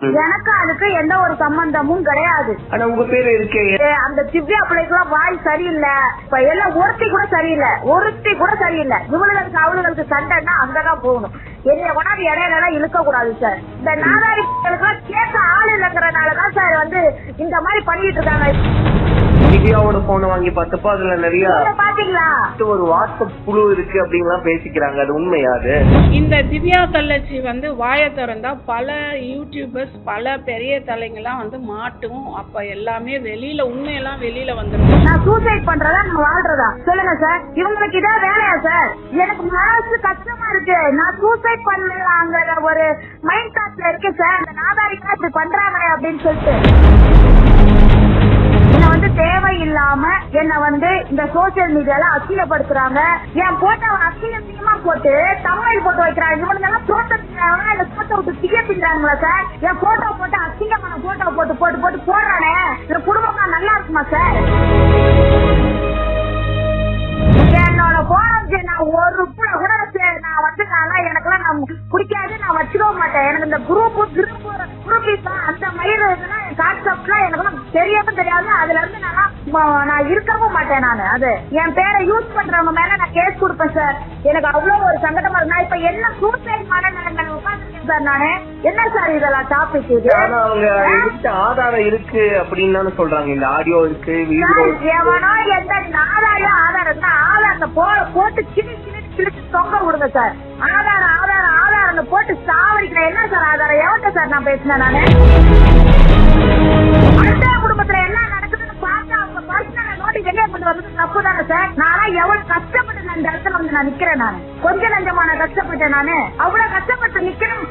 எனக்கு அதுக்கு எந்த ஒரு சம்பந்தமும் கிடையாது. ஆனா உங்க பேரு இருக்கே. அந்த திவ்யா பிள்ளைக்குலாம் வாய் சரியில்லை. இப்ப எல்லாம் ஒருத்தி கூட சரியில்லை. ஒருத்தி கூட சரியில்லை. இவளுகளுக்கு அவளுகளுக்கு சண்டைன்னா அங்கதான் போகணும். என்னைய கொண்டாந்து இடையில எல்லாம் இழுக்க கூடாது சார் இந்த நாதாரி எல்லாம் கேட்க ஆள் இல்லைங்கிறனாலதான் சார் வந்து இந்த மாதிரி பண்ணிட்டு இருக்காங்க. திவ்யாவோட போனை வாங்கி பார்த்தப்போ அதுல நிறைய நீங்க பாத்தீங்களா? ஒரு வாட்ஸ்அப் குழு இருக்கு அப்படின்லாம் பேசிக்கிறாங்க. அது உண்மையா அது? இந்த திவ்யா தள்ளச்சி வந்து வாயை திறந்தா பல யூடியூபர்ஸ் பல பெரிய தலைங்கெல்லாம் வந்து மாட்டும். அப்ப எல்லாமே வெளியில உண்மையெல்லாம் வெளியில வந்துடும் நான் சூசைட் பண்றதா? நான் வாழ்றதா? சொல்லுங்க சார் இவங்களுக்கு இதான் வேலையா சார் எனக்கு மனசு கஷ்டமா இருக்கு. நான் சூசைட் பண்ணலாங்கிற ஒரு மைண்ட் தாட்ல இருக்கு சார் அந்த நாதாரிக்கா இப்படி பண்றாங்களே அப்படின்னு சொல்லிட்டு. வந்து தேவையில்லாம என்ன வந்து இந்த சோசியல் மீடியால அசிங்கப்படுத்துறாங்க என் போட்டோ அசிங்க அசிங்கமா போட்டு தமிழ் போட்டு வைக்கிறாங்க இவனுங்க எல்லாம் போட்டோ இந்த போட்டோ விட்டு தீய பின்றாங்களா சார் என் போட்டோ போட்டு அசிங்கமான போட்டோ போட்டு போட்டு போட்டு போடுறானே இந்த குடும்பமா நல்லா இருக்குமா சார் என்னோட போனது நான் ஒரு புள்ள கூட நான் வந்து நான் நான் பிடிக்காது நான் வச்சுக்க மாட்டேன் எனக்கு இந்த குரூப் குரூப் குரூப் அந்த மாதிரி இதெல்லாம் என் கான்செப்ட்லாம் எனக்குலாம் தெரியவும் தெரியாது அதுல இருந்து நான் நான் இருக்கவும் மாட்டேன் நான் அது. என் பேரை யூஸ் பண்றவங்க மேல நான் கேஸ் கொடுப்பேன் சார் எனக்கு அவ்வளவு ஒரு சங்கடமா இருக்கு. இப்ப என்ன சூசைட் மனநிலைமையில உட்காந்துருக்கேன் சார் நானு? என்ன சார் இதெல்லாம் டாபிக் இது? அவங்க ஆதாரம் இருக்கு அப்படின்னு சொல்றாங்க. இந்த ஆடியோ இருக்கு எவனோ எந்த ஆதாரம் ஆதாரம் ஆதாரத்தை போட்டு கிளி கிளி கிழிச்சு தொங்க விடுங்க சார் ஆதாரம் ஆதாரம் ஆதாரம் போட்டு சாவடிக்கிறேன். என்ன சார் ஆதாரம்? எவன்கிட்ட சார் நான் பேசினேன் நானு? நிக்கிறேன் நானு. கொஞ்ச நஞ்சமான கஷ்டப்பட்டேன் நானு. அவ்வளவு கஷ்டப்பட்டு நிக்கிறேன்.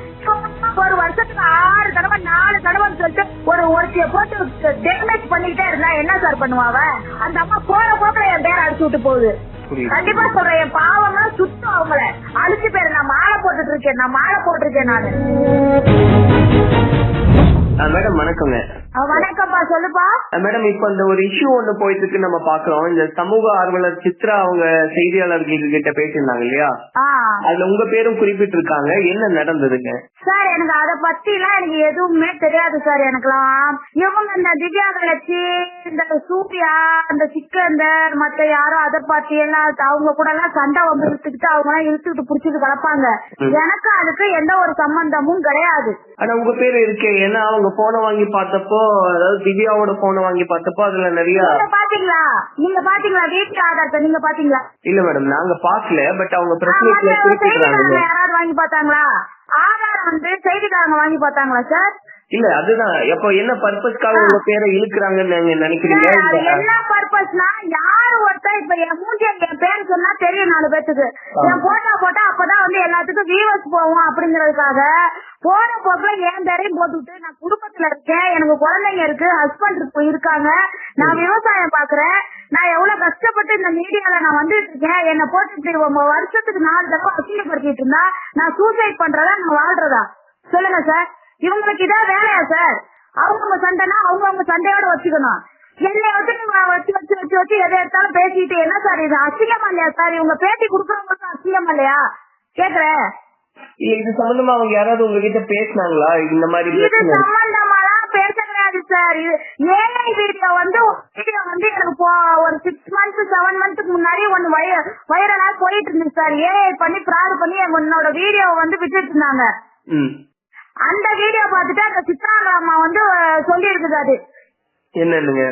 ஒரு வருஷத்துக்கு ஆறு தடவை நாலு தடவைன்னு சொல்லிட்டு ஒரு ஒருத்திய போட்டு டேமேஜ் பண்ணிக்கிட்டே இருந்தா என்ன சார் பண்ணுவாவ? அந்த அம்மா போற போக்குல என் பேரை அடிச்சு விட்டு போகுது. கண்டிப்பா சொல்றேன். என் பாவம்லாம் சுத்தம் அவங்கள. அழிச்சு பேரு நான் மாலை போட்டுட்டு இருக்கேன். நான் மாலை போட்டிருக்கேன் நானு. மேடம் வணக்கங்க. வணக்கம்ப்பா சொல்லுப்பா. மேடம் இப்ப இந்த ஒரு இஷ்யூ ஒண்ணு போயிட்டு இருக்கு நம்ம பாக்குறோம். இந்த சமூக ஆர்வலர் சித்ரா அவங்க செய்தியாளர்கள் கிட்ட பேசியிருந்தாங்க இல்லையா? அதுல உங்க பேரும் குறிப்பிட்டிருக்காங்க. என்ன நடந்ததுங்க? சார் எனக்கு அத பத்தி எல்லாம் எனக்கு எதுவுமே தெரியாது சார் எனக்குலாம் இவங்க இந்த திவ்யா கலச்சி இந்த சூர்யா அந்த சிக்கந்தர் மத்த யாரோ அதை பத்தி எல்லாம் அவங்க கூட எல்லாம் சண்டை வந்து இழுத்துக்கிட்டு அவங்க எல்லாம் இழுத்துக்கிட்டு புடிச்சிட்டு கலப்பாங்க. எனக்கு அதுக்கு எந்த ஒரு சம்பந்தமும் கிடையாது. ஆனா உங்க பேரு இருக்கே. ஏன்னா அவங்க போனை வாங்கி பார்த்தப்போ அதாவது திவ்யாவோட போனை வாங்கி பார்த்தப்போ அதுல நிறைய நீங்க பாத்தீங்களா? நீங்க பாத்தீங்களா? வீட்டு ஆதாரத்தை நீங்க பாத்தீங்களா? இல்ல மேடம் நாங்க பாக்கல பட் அவங்க குறிப்பிடுறாங்க செய்திக்காரங்க யாராவது வாங்கி பார்த்தாங்களா? ஆதாரம் வந்து செய்திக்காரங்க வாங்கி பார்த்தாங்களா சார் இல்ல அதுதான். அப்போ என்ன பர்பஸ்க்காக உங்க பேரை இழுக்கிறாங்கன்னு நீங்க நினைக்கிறீங்க? என்ன பர்பஸ்னா யாரு ஒருத்தர் இப்ப என் மூஞ்சி என் பேர் சொன்னா தெரியும் நாலு பேத்துக்கு. என் போட்டோ போட்டா அப்பதான் வந்து எல்லாத்துக்கும் வியூவர்ஸ் போவோம் அப்படிங்கறதுக்காக போன போக்குல என் பேரையும் போட்டுவிட்டு நான் குடும்பத்துல இருக்கேன் எனக்கு குழந்தைங்க இருக்கு ஹஸ்பண்ட் இருக்காங்க. நான் விவசாயம் பாக்குறேன். நான் எவ்வளவு கஷ்டப்பட்டு இந்த மீடியால நான் வந்துட்டு இருக்கேன். என்ன போட்டு இப்படி வருஷத்துக்கு நாலு தடவை அசிங்கப்படுத்திட்டு இருந்தா நான் சூசைட் பண்றதா நான் வாழ்றதா? சொல்லுங்க சார் இவங்களுக்கு இதான் வேலையா சார் அவங்கவுங்க சண்டைனா அவங்கவுங்க சண்டையோட வச்சுக்கணும். நீங்க வச்சு வச்சு வச்சு வச்சு எதை எடுத்தாலும் பேசிட்டு என்ன சார் இது அசிங்கமா இல்லையா சார்? இவங்க பேட்டி குடுக்கறவங்களுக்கு அசிங்கமா இல்லையா? கேக்குறேன். இல்ல இது சம்பந்தமா அவங்க யாராவது உங்ககிட்ட பேசினாங்களா? இந்த மாதிரி இது. சம்பந்தமாலாம் பேச கிடையாது சார். இது ஏஐ வீடியோ வந்து வீடியோ வந்து எனக்கு ஒரு சிக்ஸ் மந்த்ஸ் செவன் மந்த்ஸ்க்கு முன்னாடி ஒன்னு வைரலா போயிட்டு இருந்துச்சு சார். ஏஐ பண்ணி ஃப்ராட் பண்ணி என்னோட வீடியோ வந்து விட்டுட்டு இருந்தாங்க ம். அந்த வீடியோ பார்த்துட்டு அந்த சித்ராங்க அம்மா வந்து சொல்லி இருக்குது அது. என்னன்னுங்க?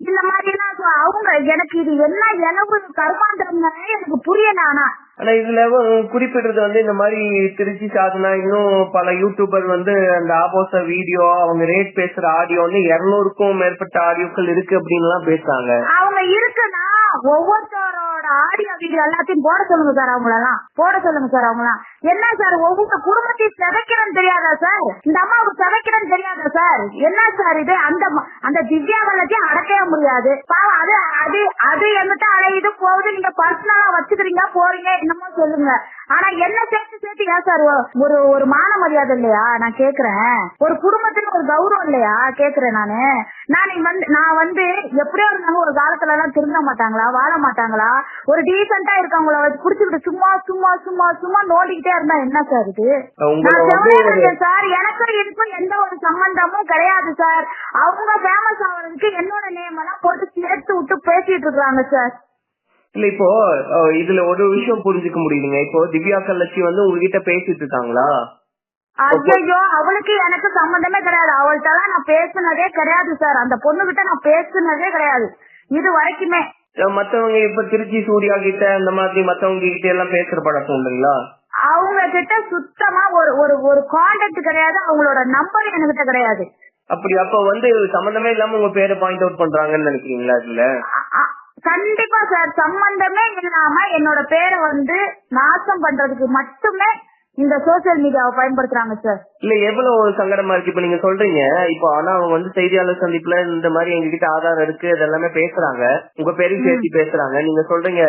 இந்த மாதிரி எல்லாம் சொ- அவங்க எனக்கு இது என்ன இளவு கர்மாந்திரம் எனக்கு புரியல ஆனா. இதுல குறிப்பிடுறது வந்து இந்த மாதிரி திருச்சி சாதனா இன்னும் பல யூடியூபர் வந்து அந்த ஆபோச வீடியோ அவங்க ரேட் பேசுற ஆடியோன்னு இருநூறுக்கும் மேற்பட்ட ஆடியோக்கள் இருக்கு அப்படின்னு எல்லாம் பேசுறாங்க. அவங்க இருக்குன்னா ஒவ்வொருத்தரோட ஆடியோ வீடியோ எல்லாத்தையும் போட சொல்லுங்க சார் அவங்களெல்லாம். போட சொல்லுங்க சார் அவங்களாம் என்ன சார் ஒவ்வொரு குடும்பத்தையும் செதைக்கிறேன்னு தெரியாதா சார்? இந்த அம்மாவுக்கு செதைக்கிறேன்னு தெரியாதா சார்? என்ன சார் இது? அந்த அந்த திவ்யா வல்லத்தையும் அடக்கவே முடியாது. பாவம் அது அது அது எங்கிட்ட அலையுது? போகுது. நீங்க பர்சனலா வச்சுக்கிறீங்க போறீங்க? என்னமோ சொல்லுங்க. ஆனா என்ன சேர்த்து சேர்த்து ஏன் சார் ஒரு ஒரு மான மரியாதை இல்லையா? நான் கேக்குறேன். ஒரு குடும்பத்துக்கு ஒரு கௌரவம் இல்லையா? கேக்குறேன் நானு. நான் வந்து நான் வந்து எப்படியோ இருந்தாங்க ஒரு காலத்துல எல்லாம் திருந்த மாட்டாங்களா? வாழ மாட்டாங்களா? ஒரு டீசெண்டா இருக்கவங்கள வச்சு புடிச்சுக்கிட்டு சும்மா சும்மா சும்மா சும்மா நோண்டிக்கிட்டே இருந்தா என்ன சார் இது? சார். எனக்கும் இதுக்கும் எந்த ஒரு சம்பந்தமும் கிடையாது சார். அவங்க ஃபேமஸ் ஆகுறதுக்கு என்னோட நேம் எல்லாம் போட்டு சேர்த்து விட்டு பேசிட்டு இருக்காங்க சார். இல்ல இப்போ இதுல ஒரு விஷயம் புரிஞ்சுக்க முடியுதுங்க இப்போ திவ்யா கல்லச்சி வந்து உங்ககிட்ட பேசிட்டு இருக்காங்களா? ஐயோ அவளுக்கு எனக்கு சம்பந்தமே கிடையாது. அவள்கிட்ட நான் பேசுனதே கிடையாது சார். அந்த பொண்ணுகிட்ட நான் பேசுனதே கிடையாது. இது வரைக்குமே. மத்தவங்க இப்ப திருச்சி சூர்யா கிட்ட அந்த மாதிரி மத்தவங்க கிட்ட எல்லாம் பேசுற பழக்கம் உண்டுங்களா? அவங்க கிட்ட சுத்தமா ஒரு ஒரு ஒரு கான்டாக்ட் கிடையாது அவங்களோட நம்பர் என்கிட்ட கிடையாது. அப்படி அப்ப வந்து சம்பந்தமே இல்லாம உங்க பேரை பாயிண்ட் அவுட் பண்றாங்கன்னு நினைக்கிறீங்களா இதுல? கண்டிப்பா சார் சம்பந்தமே இல்லாம என்னோட பேரை வந்து நாசம் பண்றதுக்கு மட்டுமே இந்த சோசியல் மீடியாவை பயன்படுத்துறாங்க சார் இல்ல எவ்வளவு ஒரு சங்கடமா இருக்கு? இப்ப நீங்க சொல்றீங்க. இப்போ ஆனா அவங்க வந்து செய்தியாளர் சந்திப்புல இந்த மாதிரி எங்ககிட்ட ஆதாரம் இருக்கு அதெல்லாமே பேசுறாங்க. உங்க பேரையும் சேர்த்து பேசுறாங்க. நீங்க சொல்றீங்க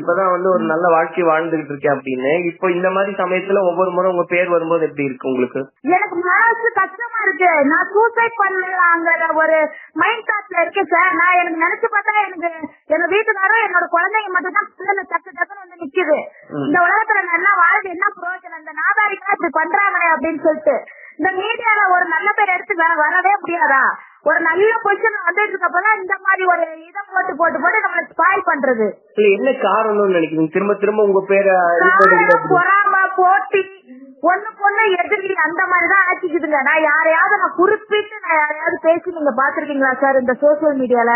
இப்பதான் வந்து ஒரு நல்ல வாழ்க்கை வாழ்ந்துகிட்டு இருக்கேன் அப்படின்னு. இப்போ இந்த மாதிரி சமயத்துல ஒவ்வொரு முறை உங்க பேர் வரும்போது எப்படி இருக்கு உங்களுக்கு? எனக்கு மனசு கஷ்டமா இருக்கு. நான் சூசைட் பண்ணலாங்கிற ஒரு மைண்ட் தாட்ல இருக்கேன் சார் நான் எனக்கு நினைச்சு பார்த்தா எனக்கு எங்க வீட்டுக்காரரும் என்னோட குழந்தைங்க மட்டும் தான் பிள்ளைங்க டக்கு டக்குன்னு வந்து நிக்குது. இந்த உலகத்துல நான் என்ன வாழ்ந்து என்ன பிரயோஜனம் இந்த நாதாரிக்கா இப்படி பண்றாங்களே அப்படின்னு சொல்லிட்டு இந்த மீடியால ஒரு நல்ல பேர் எடுத்து வர- வரவே முடியாதா? ஒரு நல்ல பொசிஷன் வந்துட்டு இருக்கப்பதான் இந்த மாதிரி ஒரு இதை போட்டு போட்டு போட்டு நம்மள ஸ்பாயில் பண்றது. இல்ல என்ன காரணம்னு நினைக்கிறீங்க? திரும்ப திரும்ப உங்க பேரை காரணம், பொறாம போட்டி ஒண்ணு பொண்ணு எதிரி அந்த மாதிரிதான் ஆக்கிக்குதுங்க. நான் யாரையாவது நான் குறிப்பிட்டு நான் யாரையாவது பேசி நீங்க பாத்திருக்கீங்களா சார் இந்த சோசியல் மீடியால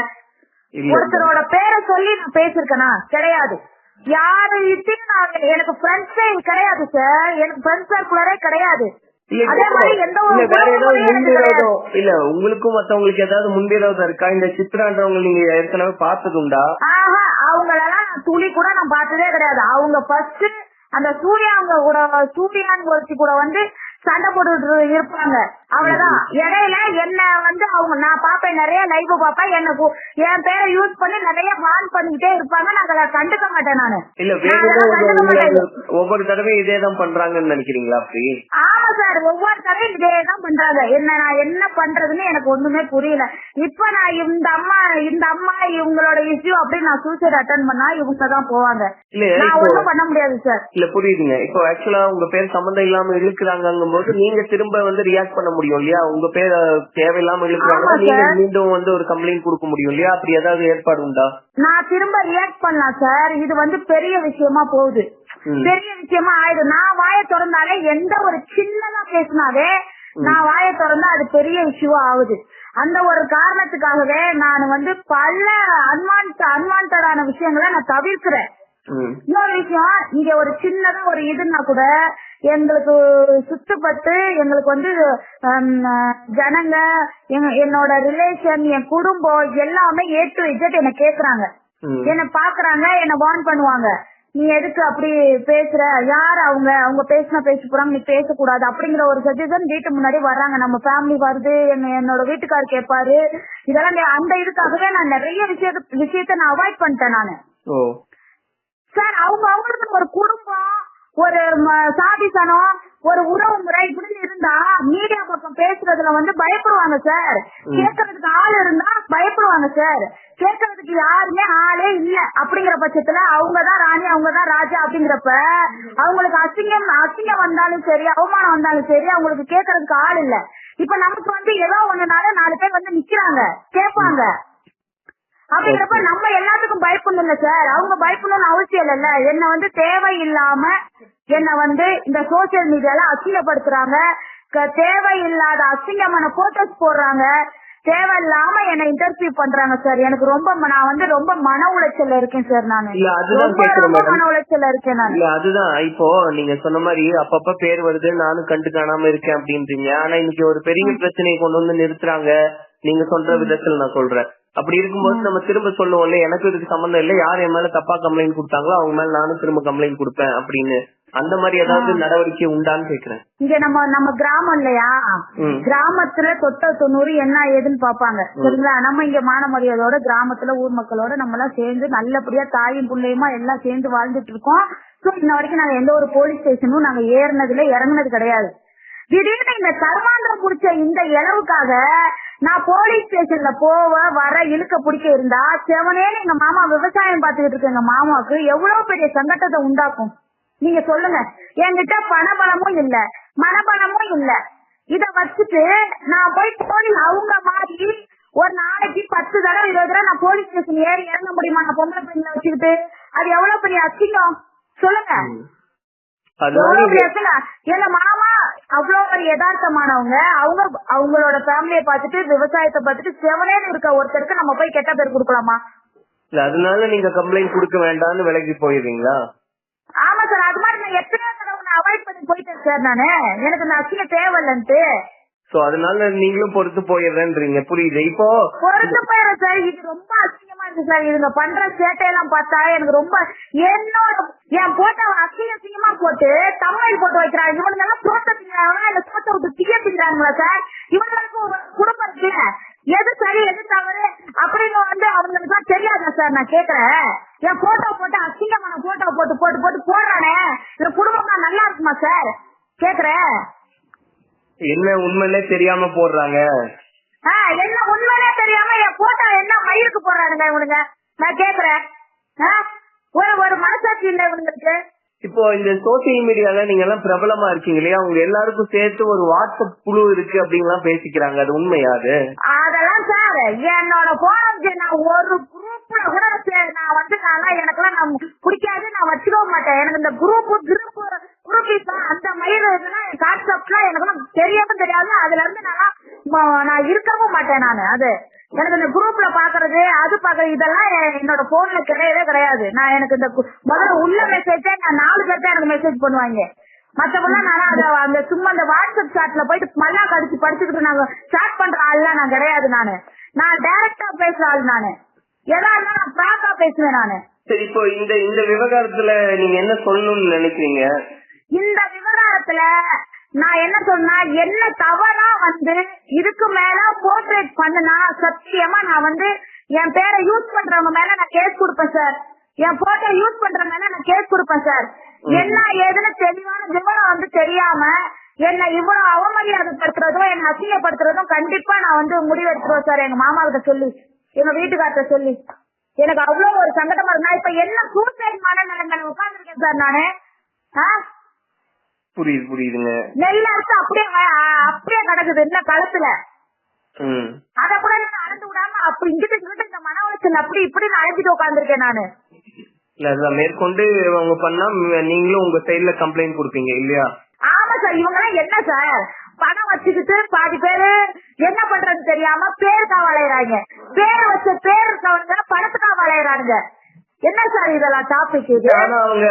ஒருத்தரோட பேரை சொல்லி நான் பேசிருக்கேனா கிடையாது. யாருகிட்டயும் நான் எனக்கு ஃப்ரெண்ட்ஸே கிடையாது சார் எனக்கு ஃப்ரெண்ட்ஸ் சர்க்குலரே கிடையாது. இல்ல உங்களுக்கும் மத்தவங்களுக்கு ஏதாவது முன்விரோதம் இருக்கா? இந்த சித்ரான்றவங்க நீங்க ஏற்கனவே பார்த்ததுண்டா? ஆஹா அவங்களெல்லாம் நான் துளி கூட நான் பார்த்ததே கிடையாது. அவங்க ஃபர்ஸ்ட் அந்த சூர்யாங்க கூட சூர்யான்னு ஒருத்தி கூட வந்து சண்டை போட்டுட்டு இருப்பாங்க. அவ்வளவுதான். இடையில என்ன வந்து அவங்க நான் பாப்பேன் நிறைய லைவ் பாப்பேன் என்ன கு- என் பேரை யூஸ் பண்ணி நிறைய வான் பண்ணிக்கிட்டே இருப்பாங்க. நான் அதை கண்டுக்க மாட்டேன் நானு. ஒவ்வொரு தடவையும் இதே தான் பண்றாங்கன்னு நினைக்கிறீங்களா ஆமா சார் ஒவ்வொரு தடையும் இதே தான் பண்றாங்க. என்ன நான் என்ன பண்றதுன்னு எனக்கு ஒண்ணுமே புரியல. இப்ப நான் இந்த அம்மா இந்த அம்மா இவங்களோட இஷ்யூ அப்படின்னு நான் சூசைட் அட்டன் பண்ணா இவங்க தான் போவாங்க. இல்ல நான் ஒண்ணும் பண்ண முடியாது சார் இல்ல புரியுதுங்க. இப்போ ஆக்சுவலா உங்க பேர் சம்பந்தம் இல்லாம இழுக்கிறாங்கும் போது நீங்க திரும்ப வந்து ரியாக்ட் பண்ண முடியும் இல்லையா? உங்க பேர் தேவையில்லாம இழுக்கிறாங்க. நீங்க. மீண்டும் வந்து ஒரு கம்ப்ளைண்ட் கொடுக்க முடியும் இல்லையா? அப்படி ஏதாவது ஏற்பாடு உண்டா? நான் திரும்ப ரியாக்ட் பண்ணலாம் சார் இது வந்து பெரிய விஷயமா போகுது. பெரிய விஷயமா ஆயிடும். நான் வாயை திறந்தாலே எந்த ஒரு சின்னதா பேசினாவே நான் வாயை திறந்தா அது பெரிய இஷ்யூ ஆகுது. அந்த ஒரு காரணத்துக்காகவே நான் வந்து பல அன்வான்ட் அன்வான்டான விஷயங்களை நான் தவிர்க்கிறேன். இன்னொரு விஷயம் இங்க ஒரு சின்னதா ஒரு இதுன்னா கூட எங்களுக்கு சுத்தப்பட்டு எங்களுக்கு வந்து ஜனங்க என்னோட ரிலேஷன் என் குடும்பம் எல்லாமே ஏ டு இஜெட் என்ன கேக்குறாங்க. என்ன பாக்குறாங்க என்ன வார்ன் பண்ணுவாங்க. நீ எதுக்கு அப்படி பேசுற? யார் அவங்க? அவங்க பேசினா பேச போறாங்க நீ பேசக்கூடாது அப்படிங்கிற ஒரு சஜஷன் வீட்டு முன்னாடி வர்றாங்க. நம்ம ஃபேமிலி வருது என்ன- என்னோட வீட்டுக்கார் கேட்பாரு இதெல்லாம் அந்த இதுக்காகவே நான் நிறைய விஷயத்த விஷயத்த நான் அவாய்ட் பண்ணிட்டேன் நானு. சார் அவங்க அவங்களுக்கு ஒரு குடும்பம் ஒரு ம- சாதி சனம் ஒரு உறவு முறை இப்படின்னு இருந்தா மீடியா பக்கம் பேசுறதுல வந்து பயப்படுவாங்க சார். கேட்கறதுக்கு ஆள் இருந்தா பயப்படுவாங்க சார். கேட்கறதுக்கு யாருமே ஆளே இல்ல. அப்படிங்கிற பட்சத்துல அவங்கதான் ராணி அவங்கதான் ராஜா அப்படிங்கிறப்ப அவங்களுக்கு அசிங்கம் அசிங்கம் வந்தாலும் சரி அவமானம் வந்தாலும் சரி அவங்களுக்கு கேட்கறதுக்கு ஆள் இல்ல. இப்ப நமக்கு வந்து ஏதோ ஒண்ணுனால நாலு பேர் வந்து நிக்கிறாங்க கேட்பாங்க. அப்படிங்கிறப்ப நம்ம எல்லாத்துக்கும் பயப்படணும்ல சார். அவங்க பயப்படணும்னு அவசியம் இல்லைல்ல. என்ன வந்து தேவையில்லாம என்ன வந்து இந்த சோசியல் மீடியால அசிங்கப்படுத்துறாங்க. க- தேவையில்லாத அசிங்கமான போட்டோஸ் போடுறாங்க. தேவையில்லாம என்ன இன்டர்வியூ பண்றாங்க சார். எனக்கு ரொம்ப நான் வந்து ரொம்ப மன உளைச்சல்ல இருக்கேன் சார் நானு. மன உளைச்சல்ல இருக்கேன் நான். இல்ல அதுதான். இப்போ நீங்க சொன்ன மாதிரி அப்பப்ப பேர் வருது நானும் கண்டு காணாம இருக்கேன் அப்படின்றீங்க. ஆனா இன்னைக்கு ஒரு பெரிய பிரச்சனையை கொண்டு வந்து நிறுத்துறாங்க. நீங்க சொல்ற விதத்துல நான் சொல்றேன். அப்படி இருக்கும்போது நம்ம திரும்ப சொல்லுவோம்ல எனக்கு இதுக்கு சம்பந்தம் இல்ல. யார் என் மேல தப்பா கம்ப்ளைண்ட் கொடுத்தாங்களோ அவங்க மேல நானும் திரும்ப கம்ப்ளைண்ட் கொடுப்பேன் அப்படின்னு. அந்த மாதிரி ஏதாவது நடவடிக்கை உண்டான்னு கேக்குறேன். இங்க நம்ம நம்ம கிராமம் இல்லையா. கிராமத்துல தொட்ட தொண்ணூறு என்ன ஏதுன்னு பாப்பாங்க சரிங்களா? நம்ம இங்க மான மரியாதையோட கிராமத்துல ஊர் மக்களோட நம்ம எல்லாம் சேர்ந்து நல்லபடியா தாயும் பிள்ளையுமா எல்லாம் சேர்ந்து வாழ்ந்துட்டு இருக்கோம். சோ இன்ன வரைக்கும் நாங்க எந்த ஒரு போலீஸ் ஸ்டேஷனும் நாங்க ஏறினதுல இறங்குனது கிடையாது. திடீர்னு இந்த கர்மாந்திரம் புடிச்ச இந்த இளவுக்காக நான் போலீஸ் ஸ்டேஷன்ல போவ வர இழுக்க பிடிக்க இருந்தா செவனேன்னு எங்க மாமா விவசாயம் பார்த்துக்கிட்டு இருக்க எங்க மாமாவுக்கு எவ்வளவு பெரிய சங்கட்டத்தை உண்டாக்கும்? நீங்க சொல்லுங்க. என்கிட்ட பணபலமும் இல்ல. மனபலமும் இல்ல. இத வச்சுட்டு நான் போய் போலீஸ் அவங்க மாதிரி ஒரு நாளைக்கு பத்து தடவை இருபது தடவை நான் போலீஸ் ஸ்டேஷன் ஏறி இறங்க முடியுமா? நான் பொம்பளை பிள்ளைங்களை வச்சுக்கிட்டு. அது எவ்வளவு பெரிய அசிங்கம்? சொல்லுங்க. எங்க மாமா அவ்வளவு ஒரு யதார்த்தமானவங்க. அவங்க அவங்களோட ஃபேமிலியை பார்த்துட்டு விவசாயத்தை பார்த்துட்டு செவனேன்னு இருக்க ஒருத்தருக்கு நம்ம போய் கெட்ட பேர் கொடுக்கலாமா? இல்ல அதனால நீங்க கம்ப்ளைண்ட் கொடுக்க வேண்டாம்னு விலகி போயிருவீங்களா ஆமா சார் அது மாதிரி நான் நான் அவாய்ட் பண்ணி போயிட்டேன் சார் நானு. எனக்கு இந்த அசிங்கம் தேவையில்லைன்ட்டு. சோ அதனால நீங்களும் பொறுத்து போயிடுறேன்றீங்க. புரியுது. இப்போ பொறுத்து போயிடும் சார் இது ரொம்ப அசிங்கமா இருக்கு சார். இதுங்க பண்ற சேட்டையெல்லாம் பார்த்தா எனக்கு ரொம்ப என்னோட என் போட்ட அசிங்க சிங்கமா போட்டு தமிழ் போட்டு வைக்கிறாங்க. இவனுங்க எல்லாம் சோத்த திங்கிறாங்க இல்ல சோத்த விட்டு திங்க திங்கிறாங்களா சார்? இவங்களுக்கு ஒரு குடும்பம் இருக்குல்ல. எது சரி எது தவறு அப்படின்னு வந்து அவங்களுக்கு தான் தெரியாதா சார் நான் கேக்குறேன்? என் போட்டோ போட்டு அசிங்கமான போட்டோ போட்டு போட்டு போட்டு போடுறானே. இந்த குடும்பம் நல்லா இருக்குமா சார்? கேக்குறேன். என்ன உண்மையிலே தெரியாம போடுறாங்க. என்ன உண்மையிலே தெரியாம என் போட்டோ என்ன மயிருக்கு போடுறானுங்க இவனுங்க? நான் கேக்குறேன்? ஒரு ஒரு மனசாட்சி இல்ல இவனுங்களுக்கு. இப்போ இந்த சோசியல் மீடியால நீங்க எல்லாம் பிரபலமா இருக்கீங்க இல்லையா? உங்க எல்லாருக்கும் சேர்த்து ஒரு வாட்ஸ்அப் குழு இருக்கு அப்படின்லாம் பேசிக்கிறாங்க. அது உண்மையா அது? அதெல்லாம் சார் என்னோட போனது நான் ஒரு குரூப்ல கூட நான் வந்து நான் எனக்கெல்லாம் நான் பிடிக்காது. நான் வச்சுக்க மாட்டேன். எனக்கு இந்த குரூப் குரூப் குரூப் அந்த மயிர் இதெல்லாம் வாட்ஸ்அப்லாம் எனக்கு தெரியவும் தெரியாது. அதுல இருந்து நான் நான் இருக்கவும் மாட்டேன் நான் அது. எனக்கு இந்த குரூப்ல பாக்குறது அது பாக்குறது இதெல்லாம் என்னோட போன்ல கிடையவே கிடையாது. நான் எனக்கு இந்த முதல்ல உள்ள மெசேஜே நான் நாலு பேர் தான் எனக்கு மெசேஜ் பண்ணுவாங்க. மத்தபடிலாம் நான் அந்த அந்த சும்மா அந்த வாட்ஸ்அப் சாட்ல போயிட்டு மல்லா கடிச்சு படிச்சுக்கிட்டு நாங்க சாட் பண்ற ஆள்லாம் நான் கிடையாது நானு. நான் டைரக்டா பேசுற ஆள் நானு. எதா இருந்தாலும் பிராங்கா பேசுவேன் நானு. சரி இப்போ இந்த இந்த விவகாரத்துல நீங்க என்ன சொல்லணும்னு நினைக்கிறீங்க? இந்த விவகாரத்துல நான் என்ன சொன்னா என்ன தவறா வந்து இதுக்கு மேல போர்ட்ரேட் பண்ணுனா சத்தியமா நான் வந்து என் பேரை யூஸ் பண்றவங்க மேல நான் கேஸ் கொடுப்பேன் சார் என் போட்டோ யூஸ் பண்ற மேல நான் கேஸ் கொடுப்பேன் சார் என்ன ஏதுன்னு தெளிவான விவரம் வந்து தெரியாம என்ன இவ்வளவு அவமரியாதைப்படுத்துறதும் என்ன அசிங்கப்படுத்துறதும் கண்டிப்பா நான் வந்து முடிவெடுத்துருவேன் சார் எங்க மாமா கிட்ட சொல்லி எங்க வீட்டுக்கார்ட்ட சொல்லி. எனக்கு அவ்வளவு ஒரு சங்கடமா இருக்கு. நான் இப்ப என்ன சூசைட் மனநிலைமையில உட்கார்ந்துருக்கேன் சார் நானு? புரியுது புரியுதுங்க. நெல் அறுத்து அப்படியே அப்படியே கிடக்குது என்ன களத்துல ம். அத கூட நான் அறந்து விடாம அப்படி இங்கிட்டு இங்கிட்டு இந்த மன உளைச்சல் அப்படி இப்படி அழைச்சிட்டு உட்கார்ந்துருக்கேன் நானு. இல்ல மேற்கொண்டு அவங்க பண்ணா நீங்களும் உங்க சைடுல கம்ப்ளைண்ட் கொடுப்பீங்க இல்லையா? ஆமா சார் இவங்க என்ன சார்? பணம் வச்சுக்கிட்டு பாதி பேரு என்ன பண்றது தெரியாம பேருக்கா வளையறாங்க பேர் வச்ச பேர் இருக்கவங்க பணத்துக்கா வளையறானுங்க என்ன சார் இதெல்லாம் டாபிக் இது? ஆனா அவங்க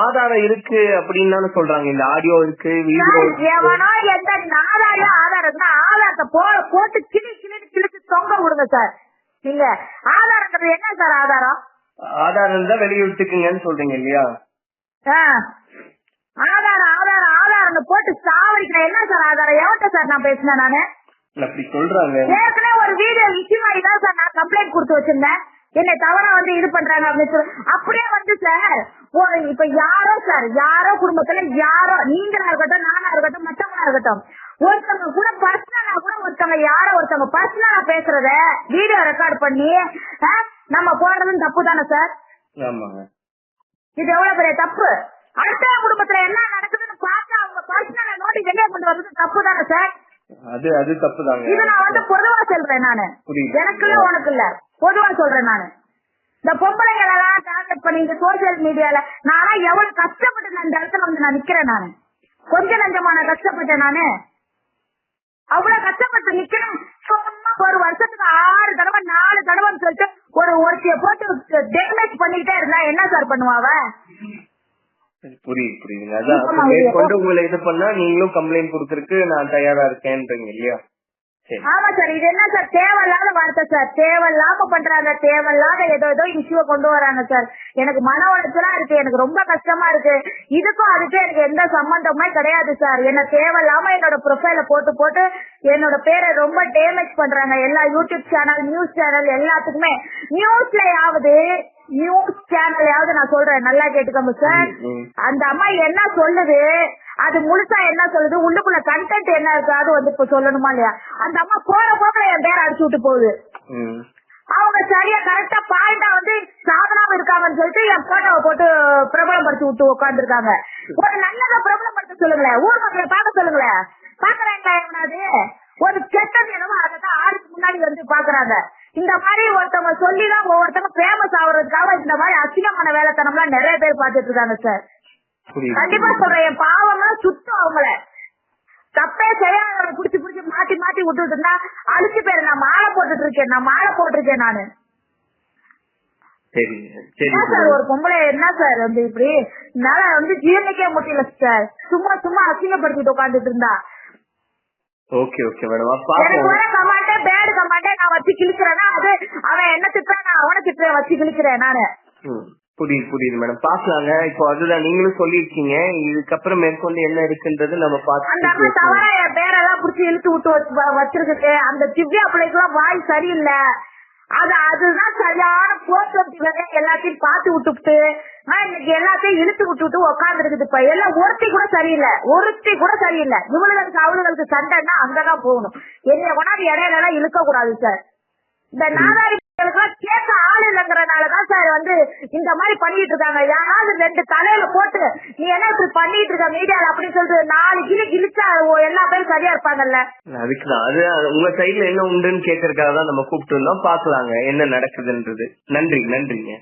ஆதாரம் இருக்கு அப்படின்னு தானே சொல்றாங்க. இந்த ஆடியோ இருக்கு வீடியோ எவனோ எந்த ஆதாரம் ஆதாரம் ஆதாரத்தை போ போட்டு கிளி கிளி கிழிச்சு தொங்க விடுங்க சார் நீங்க ஆதாரங்கிறது என்ன சார் ஆதாரம்? ஆதாரம் இருந்தா வெளியிட்டுக்குங்கன்னு சொல்றீங்க இல்லையா? ஆ. ஆதாரம் ஆதாரம் ஆதாரம் போட்டு சாவடிக்கிற என்ன சார் ஆதாரம்? எவன்கிட்ட சார் நான் பேசினேன் நானு? அப்படி சொல்றாங்க. ஏற்கனவே ஒரு வீடியோ விஷயம் ஆகி தான் சார் நான் கம்ப்ளைண்ட் கொடுத்து வச்சிருந்தேன். என்னை தவறா வந்து இது பண்றாங்க அப்படின்னு சொல்லி. அப்படியே வந்து சார் இப்ப யாரோ சார் யாரோ குடும்பத்துல யாரோ நீங்களா இருக்கட்டும் நானா இருக்கட்டும் மற்றவங்களா இருக்கட்டும் ஒருத்தவங்க கூட பர்சனலா கூட ஒருத்தவங்க யாரோ ஒருத்தவங்க பர்சனலா பேசுறத வீடியோ ரெக்கார்ட் பண்ணி நம்ம போடுறதும் தப்பு தானே சார் இது எவ்வளவு பெரிய தப்பு? அடுத்த குடும்பத்துல என்ன நடக்குதுன்னு பார்த்து அவங்க பர்சனலா நோட்டி வெளியே கொண்டு வர்றது தப்பு தானே சார் அது அது தப்புதாங்க. இது நான் வந்து பொதுவா சொல்றேன் நானு. எனக்கு இல்ல உனக்கு இல்ல. பொதுவா சொல்றேன் நானு. இந்த பொம்பளைங்களை எல்லாம் டார்கெட் பண்ணி இந்த சோசியல் மீடியால நானா எவ்வளவு கஷ்டப்பட்டு நான் இந்த இடத்துல வந்து நான் நிக்கிறேன் நானு. கொஞ்ச நஞ்சமான கஷ்டப்பட்டேன் நானு. அவ்வளவு கஷ்டப்பட்டு நிக்கணும். சும்மா ஒரு வருஷத்துக்கு ஆறு தடவை நாலு தடவைன்னு சொல்லிட்டு ஒரு ஒருத்திய போட்டு டேமேஜ் பண்ணிக்கிட்டே இருந்தா என்ன சார் பண்ணுவாவ? புரியுது புரியுதுங்க. அதான் மேற்கொண்டு உங்களை இது பண்ணா நீங்களும் கம்ப்ளைண்ட் கொடுக்கறதுக்கு நான் தயாரா இருக்கேன்றீங்க இல்லையா? ஆமா சார் இது என்ன சார் தேவையில்லாத வார்த்தை சார். தேவையில்லாம பண்றாங்க தேவையில்லாத ஏதோ ஏதோ இஷ்யூ கொண்டு வராங்க சார். எனக்கு மன உளைச்சலா இருக்கு எனக்கு ரொம்ப கஷ்டமா இருக்கு. இதுக்கும் அதுக்கும் எனக்கு எந்த சம்பந்தமே கிடையாது சார். என்ன தேவையில்லாம என்னோட ப்ரொஃபைல போட்டு போட்டு என்னோட பேரை ரொம்ப டேமேஜ் பண்றாங்க. எல்லா யூடியூப் சேனல் நியூஸ் சேனல் எல்லாத்துக்குமே. நியூஸ்லயாவது நியூஸ் சேனல்யாவது நான் சொல்றேன். நல்லா கேட்டுக்கோங்க சார். அந்த அம்மா என்ன சொல்லுது? அது முழுசா என்ன சொல்லுது? உள்ளுக்குள்ள கண்டென்ட் என்ன இருக்கு அது வந்து இப்ப சொல்லணுமா இல்லையா? அந்த அம்மா போற போக்குல என் பேரை அடிச்சு விட்டு போகுது. ம். அவங்க சரியா கரெக்டா பாயிண்டா வந்து சாதனாம இருக்காங்கன்னு சொல்லிட்டு என் போட்டோவை போட்டு பிரபலப்படுத்தி விட்டு உட்காந்துருக்காங்க ஒரு நல்லதை பிரபலப்படுத்த சொல்லுங்களேன். ஊர் மக்களை பார்க்க சொல்லுங்களேன். பாக்குறாங்களா எவனாவது ஒரு கெட்டது என்னமோ அதான் ஆளுக்கு முன்னாடி வந்து பாக்குறாங்க இந்த மாதிரி ஒருத்தவங்க சொல்லிதான் ஒவ்வொருத்தவங்க ஃபேமஸ் ஆகுறதுக்காக இந்த மாதிரி அசிங்கமான வேலைத்தனம்லாம் நிறைய பேர் பார்த்துட்டு இருக்காங்க சார் கண்டிப்பா சொல்றேன். பாவம்லாம் சுத்தம் அவங்கள. தப்பே செய்யாதவரை புடிச்சு புடிச்சு மாட்டி மாட்டி விட்டுட்டு இருந்தா அழிச்சு பேரு நான் மாலை போட்டுட்டு இருக்கேன். நான் மாலை போட்டிருக்கேன் நானு. என்ன சார் ஒரு பொம்பளை என்ன சார் வந்து இப்படி? என்னால வந்து ஜீரணிக்கவே முடியல சார். சும்மா சும்மா அசிங்கப்படுத்திட்டு உட்காந்துட்டு இருந்தா. Okay okay madam. கமாண்டே பேடு கமாண்டே நான் வச்சு கிழிக்கிறேன்னா அது அவன் என்ன திட்டுறான் நான் அவனை திட்டுறேன் வச்சு கிழிக்கிறேன் நானு. புரியுது புரியுது மேடம் பாக்கலாங்க இப்போ அதுதான் நீங்களும் சொல்லிருக்கீங்க இதுக்கப்புறம் மேற்கொண்டு என்ன இருக்குன்றது நம்ம பார்த்து பேரெல்லாம் புடிச்சு இழுத்து விட்டு வச்சு- வச்சிருக்கு அந்த திவ்யா பிள்ளைக்குலாம் வாய் சரியில்லை. அது அதுதான் சரியான போக்குவரத்து வேலை எல்லாத்தையும் பார்த்து விட்டுவிட்டு ஆஹ் இன்னைக்கு எல்லாத்தையும் இழுத்து விட்டுவிட்டு உட்கார்ந்து இருக்குது இப்ப. எல்லாம் ஒருத்தி கூட சரியில்லை. ஒருத்தி கூட சரியில்லை. இவளுகளுக்கு அவளுகளுக்கு சண்டைன்னா அங்கதான் போகணும். என்னைய கொண்டாந்து இடையில எல்லாம் இழுக்க கூடாது சார் இந்த நாதாரி கேட்க ஆள் இல்லைங்கிறனாலதான் சார் வந்து இந்த மாதிரி பண்ணிட்டு இருக்காங்க. யாராவது ரெண்டு தலையில போட்டு நீ என்ன இப்படி பண்ணிட்டு இருக்க மீடியால அப்படின்னு சொல்லிட்டு நாலு கிளி கிழிச்சா ஓ- எல்லா பேரும் சரியா இருப்பாங்கல்ல. அதுக்குதான். அது அது உங்க சைடுல என்ன உண்டுன்னு கேட்கறதுக்காக தான் நம்ம கூப்பிட்டு இருந்தோம். பாக்கலாங்க என்ன நடக்குதுன்றது. நன்றி நன்றிங்க.